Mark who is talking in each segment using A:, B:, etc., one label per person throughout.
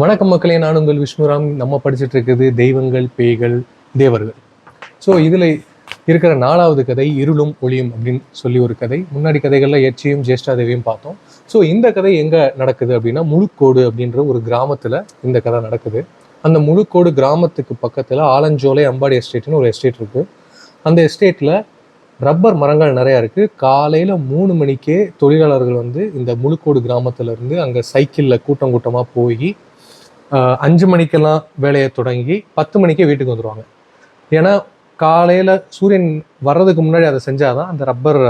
A: வணக்கம் மக்களே நான் உங்கள் விஷ்ணுராம். நம்ம படிச்சுட்டு இருக்குது தெய்வங்கள் பேய்கள் தேவர்கள். ஸோ இதில் இருக்கிற நாலாவது கதை இருளும் ஒளியும் அப்படின்னு சொல்லி ஒரு கதை. முன்னாடி கதைகளில் எச்சியும் ஜேஷ்டாதேவியும் பார்த்தோம். ஸோ இந்த கதை எங்கே நடக்குது அப்படின்னா முழுக்கோடு அப்படின்ற ஒரு கிராமத்தில் இந்த கதை நடக்குது. அந்த முழுக்கோடு கிராமத்துக்கு பக்கத்தில் ஆலஞ்சோலை அம்பாடி எஸ்டேட்னு ஒரு எஸ்டேட் இருக்குது அந்த எஸ்டேட்டில் ரப்பர் மரங்கள் நிறையா இருக்குது காலையில் மூணு மணிக்கே தொழிலாளர்கள் வந்து இந்த முழுக்கோடு கிராமத்துலேருந்து அங்கே சைக்கிளில் கூட்டம் கூட்டமாக போய் அஞ்சு மணிக்கெல்லாம் வேலையை தொடங்கி பத்து மணிக்கே வீட்டுக்கு வந்துடுவாங்க ஏன்னா காலையில் சூரியன் வர்றதுக்கு முன்னாடி அதை செஞ்சால் தான் அந்த ரப்பர்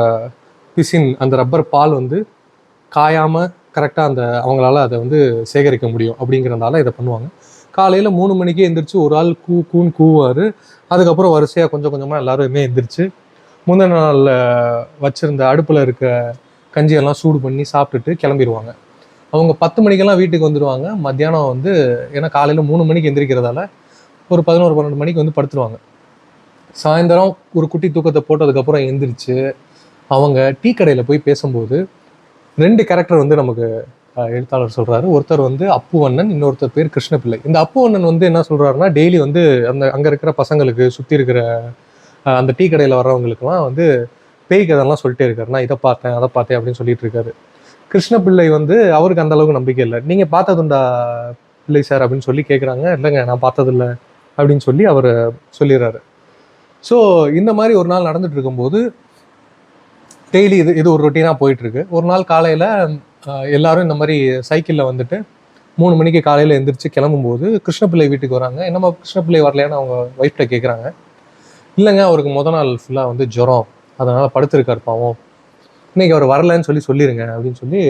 A: பிசின் அந்த ரப்பர் பால் வந்து காயாமல் கரெக்டாக அந்த அவங்களால அதை வந்து சேகரிக்க முடியும் அப்படிங்கிறனால இதை பண்ணுவாங்க. காலையில் மூணு மணிக்கே எந்திரிச்சு ஒரு ஆள் கூ கூன்னு கூவார். அதுக்கப்புறம் வரிசையாக கொஞ்சம் கொஞ்சமாக எல்லாருமே எந்திரிச்சு முந்தின நாள் வச்சுருந்த அடுப்பில் இருக்க கஞ்சியெல்லாம் சூடு பண்ணி சாப்பிட்டுட்டு கிளம்பிடுவாங்க அவங்க பத்து மணிக்கெல்லாம் வீட்டுக்கு வந்துடுவாங்க மத்தியானம் வந்து ஏன்னா காலையில் மூணு மணிக்கு எந்திரிக்கிறதால ஒரு பதினோரு பன்னெண்டு மணிக்கு வந்து படுத்துருவாங்க. சாயந்தரம் ஒரு குட்டி தூக்கத்தை போட்டதுக்கப்புறம் எந்திரிச்சு அவங்க டீ கடையில் போய் பேசும்போது ரெண்டு கேரக்டர் வந்து நமக்கு எழுத்தாளர் சொல்கிறாரு ஒருத்தர் வந்து அப்பு அண்ணன் இன்னொருத்தர் பேர் கிருஷ்ணபிள்ளை இந்த அப்பு அண்ணன் வந்து என்ன சொல்கிறாருன்னா டெய்லி வந்து அந்த அங்கே இருக்கிற பசங்களுக்கு சுற்றி இருக்கிற அந்த டீ கடையில் வர்றவங்களுக்குலாம் வந்து பேய் கதைலாம் சொல்லிட்டே இருக்காரு. நான் இதை பார்த்தேன் அதை பார்த்தேன் அப்படின்னு சொல்லிட்டு இருக்காரு. கிருஷ்ணபிள்ளை வந்து அவருக்கு அந்த அளவுக்கு நம்பிக்கை இல்லை. நீங்க பார்த்ததுண்டா பிள்ளை சார் அப்படின்னு சொல்லி கேட்குறாங்க இல்லைங்க நான் பார்த்ததில்ல அப்படின்னு சொல்லி அவர் சொல்லிடுறாரு. ஸோ இந்த மாதிரி ஒரு நாள் நடந்துட்டு இருக்கும்போது டெய்லி இது இது ஒரு ரொட்டீனாக போயிட்டுருக்கு. ஒரு நாள் காலையில் எல்லாரும் இந்த மாதிரி சைக்கிளில் வந்துட்டு மூணு மணிக்கு காலையில் எந்திரிச்சு கிளம்பும்போது கிருஷ்ணப்பிள்ளை வீட்டுக்கு வராங்க. என்னம்மா கிருஷ்ணபிள்ளை வரலையான்னு அவங்க ஒய்ஃப்ட்ட கேட்குறாங்க இல்லைங்க அவருக்கு முத நாள் ஃபுல்லாக வந்து ஜுரம். அதனால் படுத்திருக்காரு பாவம். இன்னைக்கு அவர் வரலன்னு சொல்லி சொல்லிடுங்க அப்படின்னு சொல்லி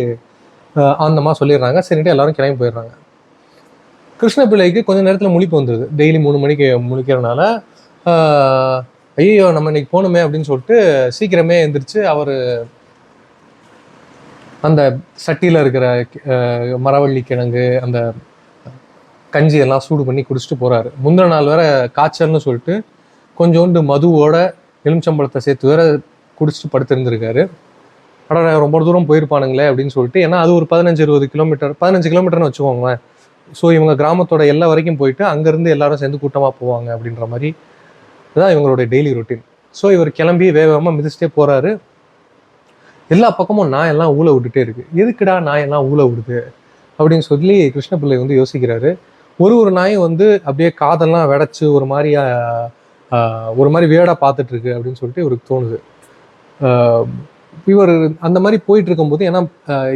A: அந்தமாக சொல்லிடுறாங்க. சரின்ட்டு எல்லாரும் கிளம்பி போயிடுறாங்க. கிருஷ்ணபிள்ளைக்கு கொஞ்ச நேரத்தில் முழிப்பு வந்துடுது டெய்லி மூணு மணிக்கு முழிக்கிறனால ஐயோ நம்ம இன்னைக்கு போகணுமே அப்படின்னு சொல்லிட்டு சீக்கிரமே எந்திரிச்சு அவர் அந்த சட்டியில் இருக்கிற மரவள்ளி கிழங்கு அந்த கஞ்சி எல்லாம் சூடு பண்ணி குடிச்சிட்டு போகிறாரு முந்தின நாள் வேற காய்ச்சல்னு சொல்லிட்டு கொஞ்சோண்டு மதுவோட எலுமிச்சம்பழத்தை சேர்த்து வேற குடிச்சிட்டு படுத்திருந்திருக்காரு. அட ரொம்ப தூரம் போயிருப்பானுங்களே அப்படின்னு சொல்லிட்டு ஏன்னா அது ஒரு பதினஞ்சு இருபது கிலோமீட்டர் பதினஞ்சு கிலோமீட்டர்னு வச்சுக்கோங்களேன். ஸோ இவங்க கிராமத்தோட எல்லா வரைக்கும் போயிட்டு அங்கேருந்து எல்லாரும் சேர்ந்து கூட்டமாக போவாங்க அப்படின்ற மாதிரி இதுதான் இவங்களுடைய டெய்லி ரொட்டீன் ஸோ இவர் கிளம்பி வேகமாக மிதிச்சிட்டே போகிறாரு எல்லா பக்கமும் நான் எல்லாம் ஊழ விட்டுட்டே இருக்கு. எதுக்குடா நான் எல்லாம் ஊழ விடுது? அப்படின்னு சொல்லி கிருஷ்ணபிள்ளை வந்து யோசிக்கிறாரு. ஒரு ஒரு நாயும் வந்து அப்படியே காதெல்லாம் வெடைச்சு ஒரு மாதிரியா ஒரு மாதிரி வேடாக பார்த்துட்டு இருக்கு அப்படின்னு சொல்லிட்டு இவருக்கு தோணுது. இவர் அந்த மாதிரி போயிட்டு இருக்கும்போது ஏன்னா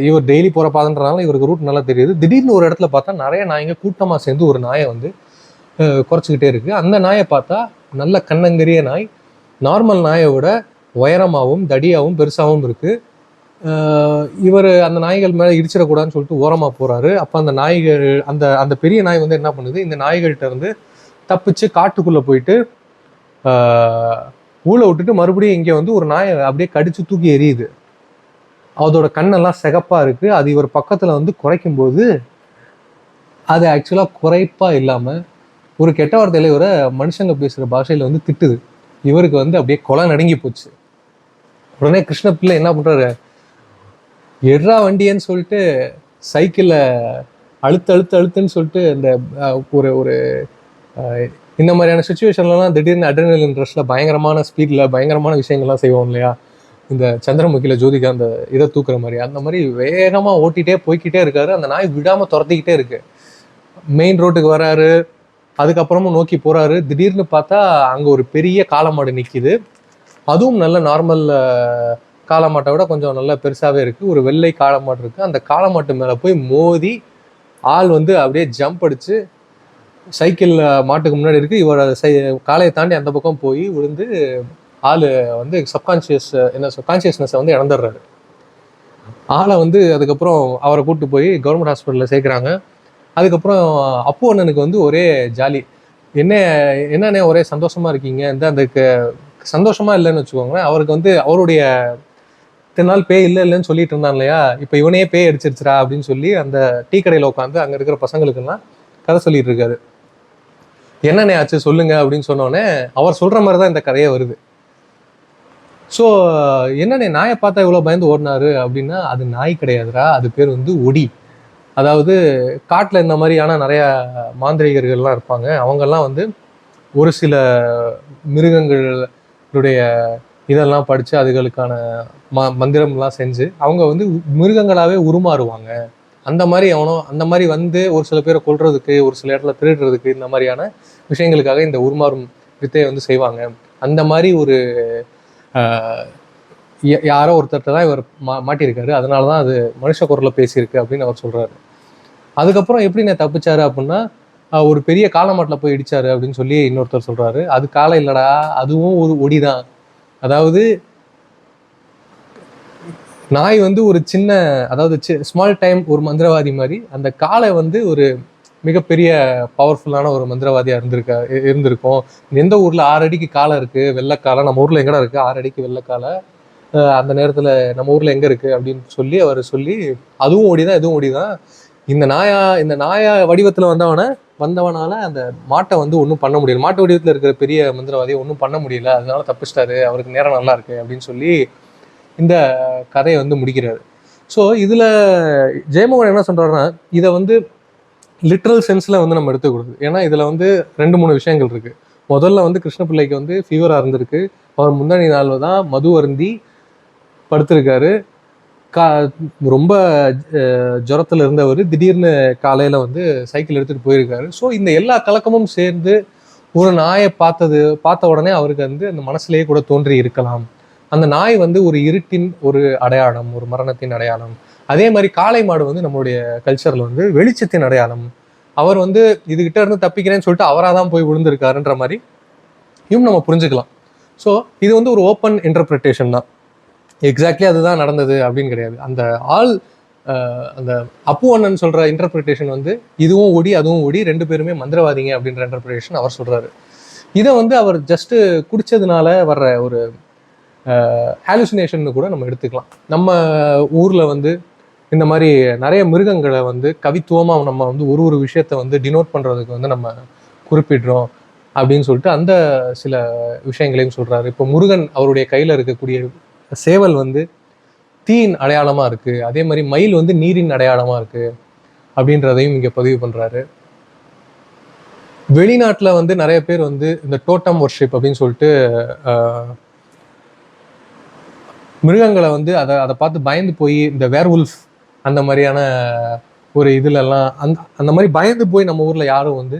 A: இவர் டெய்லி போகிற பாதன்றனால இவருக்கு ரூட் நல்லா தெரியுது. திடீர்னு ஒரு இடத்துல பார்த்தா நிறைய நாய்ங்க கூட்டமாக சேர்ந்து ஒரு நாயை வந்து குறைச்சிக்கிட்டே இருக்குது அந்த நாயை பார்த்தா நல்ல கண்ணங்கரிய நாய் நார்மல் நாயை விட உயரமாகவும் தடியாகவும் பெருசாகவும் இருக்குது இவர் அந்த நாய்கள் மேலே இடிச்சிடக்கூடாதுன்னு சொல்லிட்டு ஓரமாக போகிறாரு அப்போ அந்த நாய்கள் அந்த அந்த பெரிய நாய் வந்து என்ன பண்ணுது இந்த நாய்கள்கிட்ட இருந்து தப்பிச்சு காட்டுக்குள்ளே போயிட்டு ஊழ விட்டுட்டு மறுபடியும் இங்கே வந்து ஒரு நாயை அப்படியே கடிச்சு தூக்கி எறியுது. அதோட கண்ணெல்லாம் சிகப்பாக இருக்குது அது இவர் பக்கத்தில் வந்து குறைக்கும் போது அது ஆக்சுவலாக குறைப்பாக இல்லாமல் ஒரு கெட்ட வார்த்தையில் இவரை மனுஷங்க பேசுகிற பாஷையில் வந்து திட்டுது. இவருக்கு வந்து அப்படியே கொலை நடுங்கி போச்சு. உடனே கிருஷ்ணபிள்ளை என்ன பண்ணுறாரு எட்ரா வண்டியன்னு சொல்லிட்டு சைக்கிளில் அழுத்து அழுத்து அழுத்துன்னு சொல்லிட்டு இந்த ஒரு ஒரு இந்த மாதிரியான சுச்சுவேஷன்லலாம் திடீர்னு அட்ரினல் ரஷ்ல பயங்கரமான ஸ்பீடில் பயங்கரமான விஷயங்கள்லாம் செய்வோம் இல்லையா? இந்த சந்திரமுகியில் ஜோதிகா அந்த இதை தூக்குற மாதிரி. அந்த மாதிரி வேகமாக ஓட்டிகிட்டே போய்க்கிட்டே இருக்காரு. அந்த நாய் விடாமல் துரத்திக்கிட்டே இருக்கு. மெயின் ரோட்டுக்கு வராரு. அதுக்கப்புறமும் நோக்கி போகிறாரு திடீர்னு பார்த்தா அங்கே ஒரு பெரிய காலமாடு நிற்கிது அதுவும் நல்ல நார்மல் காளமாட்டை விட கொஞ்சம் நல்ல பெருசாகவே இருக்குது ஒரு வெள்ளை காளமாடு இருக்குது அந்த காலமாட்டு மேலே போய் மோதி ஆள் வந்து அப்படியே ஜம்ப் அடித்து சைக்கிள் மாட்டுக்கு முன்னாடி இருக்குது இவர் அதை சை காலையை தாண்டி அந்த பக்கம் போய் விழுந்து ஆள் வந்து சப்கான்ஷியஸ் என்ன சப்கான்ஷியஸ்னஸை வந்து இழந்துடுறாரு. ஆளை வந்து அதுக்கப்புறம் அவரை கூப்பிட்டு போய் கவர்மெண்ட் ஹாஸ்பிட்டலில் சேர்க்குறாங்க. அதுக்கப்புறம் அப்போ அண்ணனுக்கு வந்து ஒரே ஜாலி. என்ன என்னென்ன ஒரே சந்தோஷமாக இருக்கீங்க? இந்த அந்த க- இல்லைன்னு வச்சுக்கோங்களேன். அவருக்கு வந்து அவருடைய இத்தனை நாள் பேய் இல்லை இல்லைன்னு சொல்லிட்டு இருந்தான் இல்லையா? இப்போ இவனே பேய் அடிச்சிருச்சுடா அப்படின்னு சொல்லி அந்த டீ கடையில் உட்காந்து அங்கே இருக்கிற பசங்களுக்கெல்லாம் கதை சொல்லிட்டு இருக்காரு. என்னென்ன ஆச்சு? சொல்லுங்க அப்படின்னு சொன்னோடனே அவர் சொல்ற மாதிரி தான் இந்த கதையே வருது. ஸோ என்னென்ன நாயை பார்த்தா இவ்வளோ பயந்து ஓடினாரு அப்படின்னா அது நாய் கிடையாதுடா அது பேர் வந்து ஒடி. அதாவது காட்டில் இந்த மாதிரியான நிறைய மாந்திரிகர்கள்லாம் இருப்பாங்க. அவங்கெல்லாம் வந்து ஒரு சில மிருகங்களுடைய இதெல்லாம் படித்து அதுகளுக்கான ம மந்திரம்லாம் செஞ்சு அவங்க வந்து மிருகங்களாகவே உருமாறுவாங்க. அந்த மாதிரி எவனோ அந்த மாதிரி வந்து ஒரு சில பேரை கொள்றதுக்கு ஒரு சில இடத்துல திருடுறதுக்கு இந்த மாதிரியான விஷயங்களுக்காக இந்த உருமாறும் வித்தையை வந்து செய்வாங்க. அந்த மாதிரி ஒரு ய- யாரோ ஒருத்தர்கிட்ட தான் இவர் மா மாட்டியிருக்காரு. அதனால தான் அது மனுஷ குரலில் பேசியிருக்கு அப்படின்னு அவர் சொல்கிறாரு அதுக்கப்புறம் எப்படி நான் தப்பிச்சாரு அப்படின்னா ஒரு பெரிய காலமாட்டில் போய் இடிச்சாரு அப்படின்னு சொல்லி இன்னொருத்தர் சொல்கிறாரு அது காலம் இல்லைடா அதுவும் ஒரு ஒடி தான் அதாவது நாய் வந்து ஒரு சின்ன அதாவது ஸ்மால் டைம் ஒரு மந்திரவாதி மாதிரி அந்த காலை வந்து ஒரு மிகப்பெரிய பவர்ஃபுல்லான ஒரு மந்திரவாதியாக இருந்திருக்கா இருந்திருக்கும். எந்த ஊரில் ஆறு அடிக்கு காலை இருக்குது வெள்ளைக்காலை நம்ம ஊரில் எங்கடா இருக்குது ஆறு அடிக்கு வெள்ளைக்காலை அந்த நேரத்தில் நம்ம ஊரில் எங்கே இருக்குது அப்படின்னு சொல்லி அவர் சொல்லி அதுவும் ஓடி தான் எதுவும் இதுவும் ஓடிதான். இந்த நாயா இந்த நாயா வடிவத்தில் வந்தவனை வந்தவனால அந்த மாட்டை வந்து ஒன்றும் பண்ண முடியல. மாட்டு வடிவத்தில் இருக்கிற பெரிய மந்திரவாதியை ஒன்றும் பண்ண முடியல. அதனால தப்பிச்சிட்டாரு. அவருக்கு நேரம் நல்லா இருக்கு அப்படின்னு சொல்லி இந்த கதையை வந்து முடிக்கிறாரு. ஸோ இதில் ஜெயமோகன் என்ன சொல்கிறாருன்னா இதை வந்து லிட்ரல் சென்ஸில் வந்து நம்ம எடுத்துக்கூடாது ஏன்னா இதில் வந்து ரெண்டு மூணு விஷயங்கள் இருக்குது முதல்ல வந்து கிருஷ்ணபிள்ளைக்கு வந்து ஃபீவராக இருந்திருக்கு. அவர் முந்தானி நாளில் தான் மது அருந்தி படுத்திருக்காரு. கா ரொம்ப ஜுரத்தில் இருந்தவர் திடீர்னு காலையில் வந்து சைக்கிள் எடுத்துகிட்டு போயிருக்காரு. ஸோ இந்த எல்லா கலக்கமும் சேர்ந்து ஒரு நாயை பார்த்தது பார்த்த உடனே அவருக்கு வந்து அந்த மனசுலேயே கூட தோன்றி இருக்கலாம். அந்த நாய் வந்து ஒரு இருட்டின் ஒரு அடையாளம் ஒரு மரணத்தின் அடையாளம். அதே மாதிரி காளை மாடு வந்து நம்மளுடைய கல்ச்சரில் வந்து வெளிச்சத்தின் அடையாளம். அவர் வந்து இதுகிட்ட இருந்து தப்பிக்கிறேன்னு சொல்லிட்டு அவராக தான் போய் விழுந்திருக்காருன்ற மாதிரி இவங்க நம்ம புரிஞ்சுக்கலாம். ஸோ இது வந்து ஒரு ஓப்பன் இன்டர்பிரிட்டேஷன் தான். எக்ஸாக்ட்லி அதுதான் நடந்தது அப்படின்னு கிடையாது. அந்த ஆள் அந்த அப்பு அண்ணன் சொல்கிற இன்டர்பிரிட்டேஷன் வந்து இதுவும் ஓடி அதுவும் ஓடி ரெண்டு பேருமே மந்திரவாதிங்க அப்படின்ற இன்டர்பிரிட்டேஷன் அவர் சொல்கிறாரு இதை வந்து அவர் ஜஸ்ட்டு குடித்ததுனால வர்ற ஒரு ஹாலுசினேஷன் கூட நம்ம எடுத்துக்கலாம். நம்ம ஊரில் வந்து இந்த மாதிரி நிறைய மிருகங்களை வந்து கவித்துவமாக நம்ம வந்து ஒரு ஒரு விஷயத்த வந்து டினோட் பண்ணுறதுக்கு வந்து நம்ம குறிப்பிடுறோம் அப்படின்னு சொல்லிட்டு அந்த சில விஷயங்களையும் சொல்கிறாரு இப்போ முருகன் அவருடைய கையில் இருக்கக்கூடிய சேவல் வந்து தீயின் அடையாளமாக இருக்குது அதே மாதிரி மயில் வந்து நீரின் அடையாளமாக இருக்குது அப்படின்றதையும் இங்கே பதிவு பண்ணுறாரு வெளிநாட்டில் வந்து நிறைய பேர் வந்து இந்த டோட்டம் ஒர்ஷிப் அப்படின்னு சொல்லிட்டு மிருகங்களை வந்து அதை அதை பார்த்து பயந்து போய் இந்த வேர் உல்ஃப் அந்த மாதிரியான ஒரு இதுலெல்லாம் அந்த அந்த மாதிரி பயந்து போய் நம்ம ஊரில் யாரும் வந்து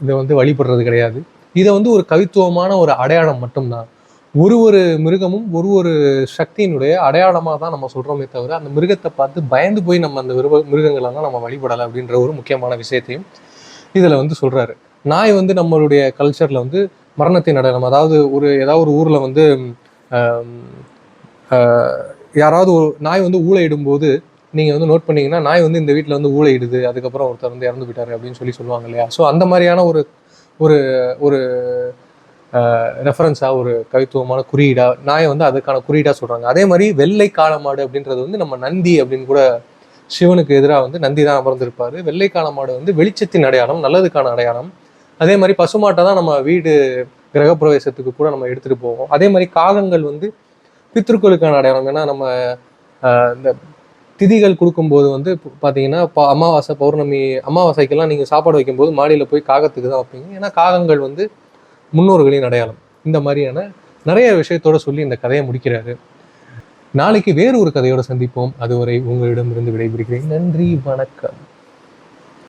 A: இதை வந்து வழிபடுறது கிடையாது. இதை வந்து ஒரு கவித்துவமான ஒரு அடையாளம் மட்டும்தான். ஒரு ஒரு மிருகமும் ஒரு ஒரு சக்தியினுடைய அடையாளமாக தான் நம்ம சொல்கிறோமே தவிர அந்த மிருகத்தை பார்த்து பயந்து போய் நம்ம அந்த மிருக மிருகங்களெல்லாம் நம்ம வழிபடலை அப்படின்ற ஒரு முக்கியமான விஷயத்தையும் இதில் வந்து சொல்கிறாரு நாய் வந்து நம்மளுடைய கல்ச்சரில் வந்து மரணத்தின் அடையாளம் அதாவது ஒரு ஏதாவது ஒரு ஊரில் வந்து யாராவது ஒரு நாய் வந்து ஊழையிடும்போது நீங்கள் வந்து நோட் பண்ணிங்கன்னா நாய் வந்து இந்த வீட்டில் வந்து ஊழையிடுது அதுக்கப்புறம் ஒருத்தர் வந்து இறந்து போயிட்டாரு அப்படின்னு சொல்லி சொல்லுவாங்க இல்லையா? ஸோ அந்த மாதிரியான ஒரு ஒரு ஒரு ரெஃபரன்ஸாக ஒரு கவித்துவமான குறியீடாக நாயை வந்து அதுக்கான குறியீடாக சொல்கிறாங்க அதே மாதிரி வெள்ளை காளமாடு அப்படின்றது வந்து நம்ம நந்தி அப்படின்னு கூட சிவனுக்கு எதிராக வந்து நந்தி தான் அமர்ந்திருப்பார். வெள்ளை காளமாடு வந்து வெளிச்சத்தின் அடையாளம் நல்லதுக்கான அடையாளம். அதே மாதிரி பசுமாட்டை தான் நம்ம வீடு கிரகப்பிரவேசத்துக்கு கூட நம்ம எடுத்துகிட்டு போவோம். அதே மாதிரி காகங்கள் வந்து பித்திருக்களுக்கான அடையாளம் ஏன்னா நம்ம இந்த திதிகள் கொடுக்கும்போது வந்து பார்த்தீங்கன்னா இப்போ அமாவாசை பௌர்ணமி அமாவாசைக்கெல்லாம் நீங்கள் சாப்பாடு வைக்கும்போது மாடியில் போய் காகத்துக்கு தான் வைப்பீங்க. ஏன்னா காகங்கள் வந்து முன்னோர்களின் அடையாளம். இந்த மாதிரியான நிறைய விஷயத்தோட சொல்லி இந்த கதையை முடிக்கிறாரு. நாளைக்கு வேறு ஒரு கதையோடு சந்திப்போம். அதுவரை உங்களிடமிருந்து விடைபெறுகிறேன். நன்றி வணக்கம்.